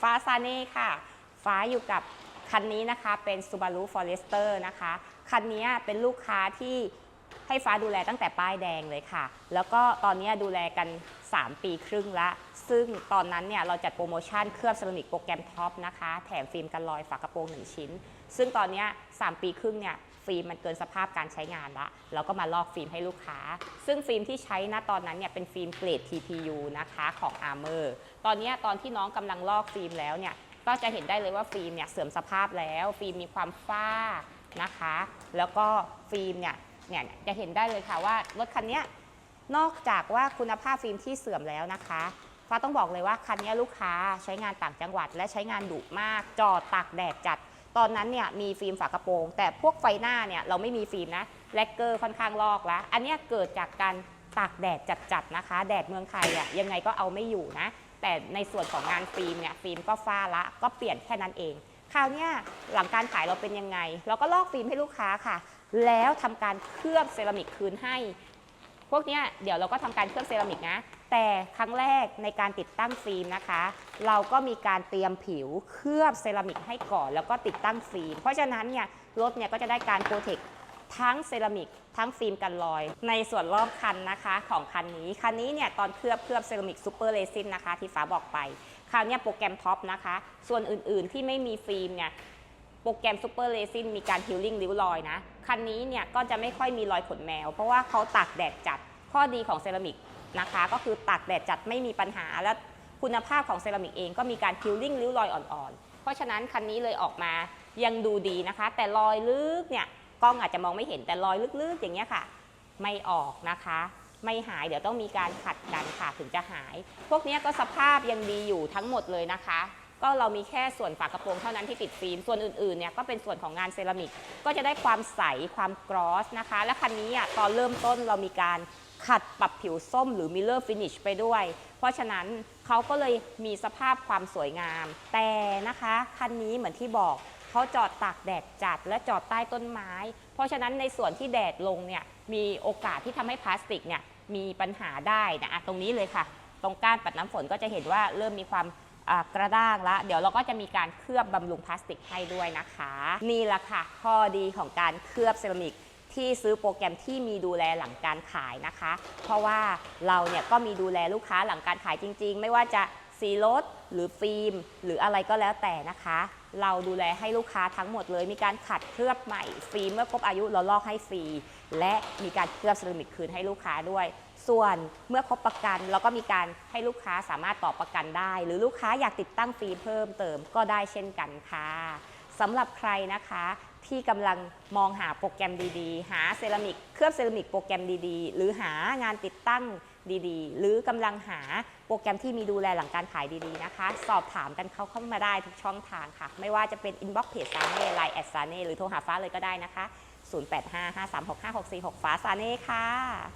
ฟ้าซาเน่ค่ะ ฟ้าอยู่กับคันนี้นะคะเป็น Subaru Forester นะคะ คันนี้เป็นลูกค้าที่ให้ฟ้าดูแลตั้งแต่ป้ายแดงเลยค่ะ แล้วก็ตอนนี้ดูแลกัน 3 ปีครึ่งละ ซึ่งตอนนั้นเนี่ยเราจัดโปรโมชั่นเคลือบเซรามิกโปรแกรมท็อปนะคะ แถมฟิล์มกันรอยฝากระโปรง 1 ชิ้น ซึ่งตอนนี้ 3 ปีครึ่งเนี่ย ฟิล์มมันเกินสภาพการใช้งานละเราก็มาลอกฟิล์มให้ลูกค้า ซึ่งฟิล์มที่ใช้ณตอนนั้นเนี่ยเป็นฟิล์มเกรด TPU นะคะของ Armor ตอนนี้ตอนที่น้องกำลังลอกฟิล์มแล้วเนี่ยก็จะเห็นได้เลยว่าฟิล์มเนี่ยเสื่อมสภาพแล้ว ฟิล์มมีความฝ้านะคะ แล้วก็ฟิล์มเนี่ยเนี่ยจะเห็นได้เลยค่ะว่ารถคันนี้นอกจากว่าคุณภาพฟิล์มที่เสื่อมแล้วนะคะฟ้าต้องบอกเลยว่าคันนี้ลูกค้าใช้งานต่างจังหวัด และใช้งานดุมากจอดตากแดดจัด ตอนนั้นเนี่ยมีฟิล์มฝากระโปรง แต่พวกไฟหน้าเนี่ยเราไม่มีฟิล์มนะแลกเกอร์ค่อนข้างลอกแล้วอันเนี้ยเกิดจากการตากแดดจัดๆนะคะ แดดเมืองไทยอะยังไงก็เอาไม่อยู่นะ แต่ในส่วนของงานฟิล์มเนี่ยฟิล์มก็ฝ้าละก็เปลี่ยนแค่นั้นเอง คราวเนี้ยหลังการขายเราเป็นยังไง เราก็ลอกฟิล์มให้ลูกค้าค่ะ แล้วทำการเคลือบเซรามิกคืนให้ พวกเนี้ยเดี๋ยวเราก็ทำการเคลือบเซรามิกนะ แต่ครั้งแรกในการติดตั้งฟิล์มนะคะ เราก็มีการเตรียมผิวเคลือบเซรามิกให้ก่อน แล้วก็ติดตั้งฟิล์ม เพราะฉะนั้นเนี่ยรถเนี่ยก็จะได้การโปรเทคทั้งเซรามิกทั้งฟิล์มกันรอย ในส่วนรอบคันนะคะของคันนี้ คันนี้เนี่ยตอนเคลือบเคลือบเซรามิกซูเปอร์เรซินนะคะที่ฟ้าบอกไป คราวนี้โปรแกรมท็อปนะคะ ส่วนอื่นๆที่ไม่มีฟิล์มเนี่ยโปรแกรมซูเปอร์เรซินมีการฮิลลิ่งริ้วรอยนะ คันนี้เนี่ยก็จะไม่ค่อยมีรอยขนแมว เพราะว่าเขาตากแดดจัดข้อดีของเซรามิก นะคะ ก็คือตากแดดจัดไม่มีปัญหา และคุณภาพของเซรามิกเองก็มีการคิลลิ่งริ้วรอยอ่อนๆ เพราะฉะนั้นคันนี้เลยออกมายังดูดีนะคะ แต่รอยลึกเนี่ยกล้องอาจจะมองไม่เห็นแต่รอยลึกๆ อย่างเงี้ยค่ะ ไม่ออกนะคะ ไม่หายเดี๋ยวต้องมีการขัดกันค่ะถึงจะหาย พวกนี้ก็สภาพยังดีอยู่ทั้งหมดเลยนะคะ ก็เรามีแค่ส่วนฝากระโปรงเท่านั้นที่ติดฟิล์ม ส่วนอื่นๆเนี่ยก็เป็นส่วนของงานเซรามิก ก็จะได้ความใสความกรอสนะคะ และคันนี้อะตอนเริ่มต้นเรามีการขัดปรับผิวส้มหรือมิลเลอร์ฟินิชไปด้วย เพราะฉะนั้นเขาก็เลยมีสภาพความสวยงาม แต่นะคะคันนี้เหมือนที่บอกเขาจอดตากแดดจัดและจอดใต้ต้นไม้ เพราะฉะนั้นในส่วนที่แดดลงเนี่ยมีโอกาสที่ทำให้พลาสติกเนี่ยมีปัญหาได้นะตรงนี้เลยค่ะ ตรงก้านปัดน้ำฝนก็จะเห็นว่าเริ่มมีความ กระด้างละเดี๋ยวเราก็จะมีการเคลือบบำรุงพลาสติกให้ด้วยนะคะ นี่แหละค่ะ ข้อดีของการเคลือบเซรามิกที่ซื้อโปรแกรมที่มีดูแลหลังการขายนะคะ เพราะว่าเราเนี่ยก็มีดูแลลูกค้าหลังการขายจริง ๆ ไม่ว่าจะ สีรถ หรือฟิล์ม หรืออะไรก็แล้วแต่นะคะ เราดูแลให้ลูกค้าทั้งหมดเลย มีการขัดเคลือบใหม่ ฟิล์มเมื่อครบอายุเราลอกให้ฟรี และมีการเคลือบเซรามิกคืนให้ลูกค้าด้วย ส่วนเมื่อครบประกันเราก็มีการให้ลูกค้าสามารถต่อประกันได้ หรือลูกค้าอยากติดตั้งฟิล์มเพิ่มเติมก็ได้เช่นกันค่ะสำหรับใครนะคะที่กำลังมองหาโปรแกรมดีๆ หาเซรามิก เคลือบเซรามิกโปรแกรมดีๆ หรือหางานติดตั้ง ดีๆ หรือกำลังหาโปรแกรมที่มีดูแลหลังการขายดีๆนะคะ สอบถามกันเข้าเข้ามาได้ทุกช่องทางค่ะ ไม่ว่าจะเป็นอินบ็อกซ์เพจซาเน่ไลน์แอดซาเน่หรือโทรหาฟ้าเลยก็ได้นะคะ 0855365646 ฟ้าซาเน่ค่ะ